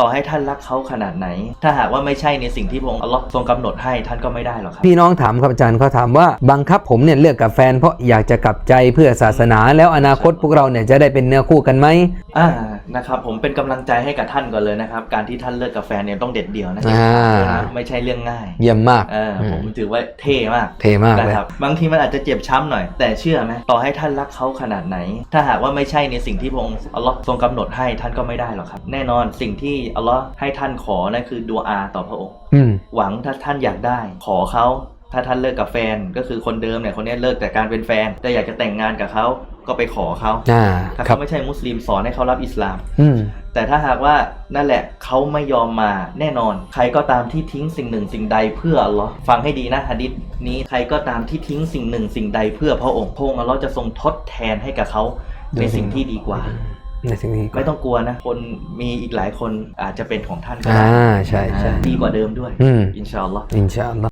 ต่อให้ท่านรักเขาขนาดไหน ถ้าหากว่าไม่ใช่ในสิ่งที่พระองค์อัลลอฮ์ทรงกำหนดให้ท่านก็ไม่ได้หรอกครับ พี่น้องถามครับอาจารย์เขาถามว่าบังคับผมเนี่ยเลิกกับแฟนเพราะอยากจะกลับใจเพื่อศาสนาแล้วอนาคตพวกเราเนี่ยจะได้เป็นเนื้อคู่กันไหม อ่า นะครับผมเป็นกำลังใจให้กับท่านก่อนเลยนะครับ การที่ท่านเลิกกับแฟนเนี่ยต้องเด็ดเดี่ยวนะอ่าไม่ใช่เรื่องง่าย เยี่ยมมากเออผมถือว่าเท่มากเทมากเลยนะครับบางทีมันอาจจะเจ็บช้ำหน่อย แต่เชื่อไหมต่อให้ท่านรักเขาขนาดไหน ถ้าหากว่าไม่ใช่ในสิ่งที่พระองค์อัลลอฮ์ทรงกำหนดให้ท่านก็ไม่ได้หรอกครับ แน่นอนสิ่งที่อัลลอฮ์ให้ท่านขอนั่นคือดูอาต่อพระองค์อืมหวังถ้าท่านอยากได้ ขอเขาถ้าท่านเลิกกับแฟนก็คือคนเดิมเนี่ยคนนี้เลิกแต่การเป็นแฟนแต่อยากจะแต่งงานกับเขา ก็ไปขอเขาอ่าถ้าครัเขาบไม่ใช่มุสลิมสอนให้เขารับอิสลามอืมแต่ถ้าหากว่านั่นแหละเขาไม่ยอมมาแน่นอน ใครก็ตามที่ทิ้งสิ่งหนึ่งสิ่งใดเพื่ออัลลอฮ์ฟังให้ดีนะฮะดิษนี้ใครก็ตามที่ทิ้งสิ่งหนึ่งสิ่งใดเพื่อพระองค์พระองค์อัลลอฮ์จะทรงทดแทนให้กับเขาในสิ่งที่ดีกว่าในสิ่งนี้ไม่ต้องกลัวนะ คนมีอีกหลายคนอาจจะเป็นของท่านก็อ่าได้ใช่ใช่อ่าดีกว่าเดิมด้วยอืมอินชาอัลลอฮ์อินชาอัลลอฮ์